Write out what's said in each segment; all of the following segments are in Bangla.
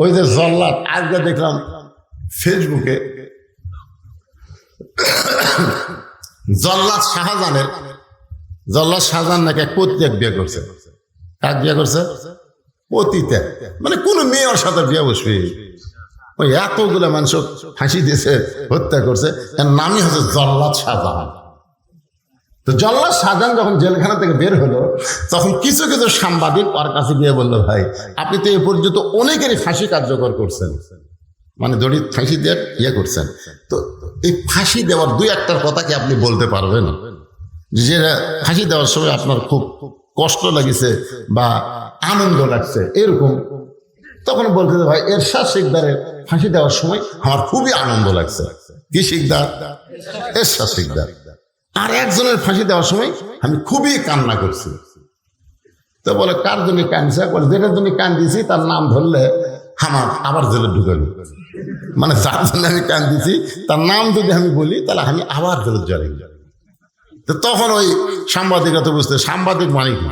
ওই যে জল্লাদ। আজকে দেখলাম ফেসবুকে জল্লাদ শাহজাহানের, জল্লাদ শাহজাহান নাকি এক পতিত্যাগ বিয়ে করছে। কাক বিয়ে করছে? পতিত্যাগ মানে কোন মেয়ের সাথে বিয়ে বসবে? ওই এতগুলো মানুষ ফাঁসি দিয়েছে, হত্যা করছে। নামই হচ্ছে জল্লাদ শাহজাহান। তো জল্লাদ শাহজাহান যখন জেলখানা থেকে বের হলো, তখন কিছু কিছু সাংবাদিক ওর কাছে গিয়ে বলল, ভাই, আপনি তো এ পর্যন্ত অনেকেরই ফাঁসি কার্যকর করছেন। মানে দড়ি ফাঁসি দেওয়ার ইয়ে করছেন। তো এই ফাঁসি দেওয়ার দুই একটার কথা কি আপনি বলতে পারবেন? যে ফাঁসি দেওয়ার সময় আপনার খুব কষ্ট লাগিছে বা আনন্দ লাগছে, এরকম। তখন বলতে ভাই, এরশাদ শিকদারের ফাঁসি দেওয়ার সময় আমার খুবই আনন্দ লাগছে। কি শিকদার? এরশাদ শিকদার। আর একজনের ফাঁসি দেওয়ার সময় আমি খুবই কান্না করছি। তো বলে, কার জন্য কান্দছে বলে, যেটার জন্য কান্দিছি, তার নাম ধরলে আমার আবার জেলে ঢুকাবি মানে যার জন্য আমি কান্দিছি, তার নাম যদি আমি বলি, তাহলে আমি আবার জেলে জলে তো তখন ওই সাংবাদিকতা বুঝতে, সাংবাদিক মানে কি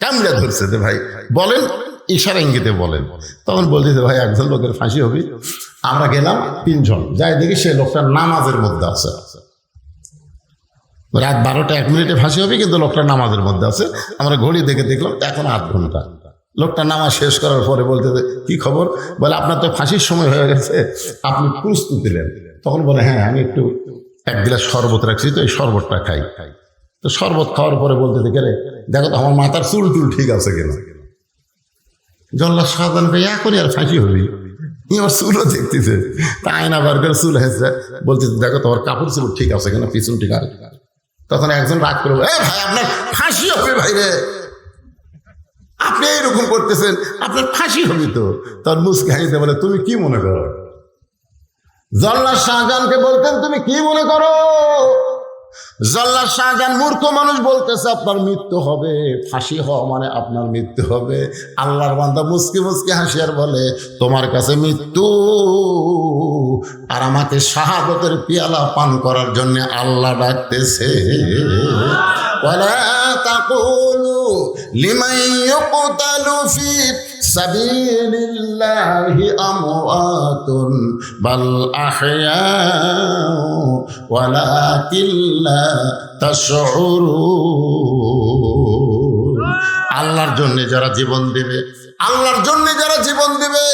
কামড়া ধরছে যে, ভাই, বলেন। ইশারা ইঙ্গিতে বলেন। তখন বলছে যে, ভাই, একজন লোকের ফাঁসি হবে। আমরা গেলাম তিনজন। যাই দেখি সে লোকটা নামাজের মধ্যে আছে। রাত বারোটা, এক মিনিটে ফাঁসি হবে, কিন্তু লোকটা নামাজের মধ্যে আছে। আমরা ঘড়ি দেখে দেখলাম, এখন আধ ঘণ্টা। লোকটা নামাজ শেষ করার পরে বলতে কি খবর? বলে, আপনার তো ফাঁসির সময় হয়ে গেছে, আপনি প্রস্তুতি নেন। তখন বলে হ্যাঁ আমি একটু এক গিলাস শরবত রাখছি, তো এই শরবতটা খাই। তো শরবত খাওয়ার পরে বলতে দেখে রে, দেখো তো, আমার মাথার চুল টুল ঠিক আছে কিনা? জল্লা সাধারণ ভাই এখনই আর ফাঁসি হবি? আমার চুলও দেখতেছে। তা আয়না চুল হেসে বলতে দেখো, তোমার কাপড় চুল ঠিক আছে কিনা, পিছন ঠিক তখন একজন রাগ করব এ ভাই, আপনার ফাঁসি হবে ভাই রে। আপনি এইরকম করতেছেন, আপনার ফাঁসি হবে তো। তখন মুসকে হাসিতে বলে, তুমি কি মনে করো? জল্লা শাহজাহানকে বলতেন, তুমি কি মনে করো? জল্লা শাহজাহান মূর্খ মানুষ বলতেছে আপনার মৃত্যু হবে ফাঁসি হওয়া মানে আপনার মৃত্যু হবে আল্লাহর বান্দা মুসকি মুসকি হাসিয়ার বলে তোমার কাছে মৃত্যু আর আমাকে শাহাদতের পিয়ালা পান করার জন্য আল্লাহ ডাকতেছে ولا تقولوا لمن يقتل في سبيل الله أموات بل أحياء ولكن لا تشعرون আল্লাহর জন্য যারা জীবন দেবে, আল্লাহর জন্য যারা জীবন দেবে,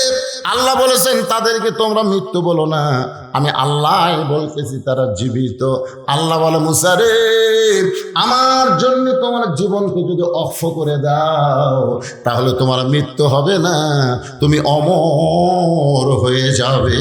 আল্লাহ বলেছেন, তাদেরকে তোমরা মৃত্যু বলো না। আমি আল্লাহ বলতেছি, তারা জীবিত। আল্লাহ বলে মুসারে আমার জন্য তোমার জীবনকে যদি অক্ষ করে দাও, তাহলে তোমার মৃত্যু হবে না। তুমি অমর হয়ে যাবে।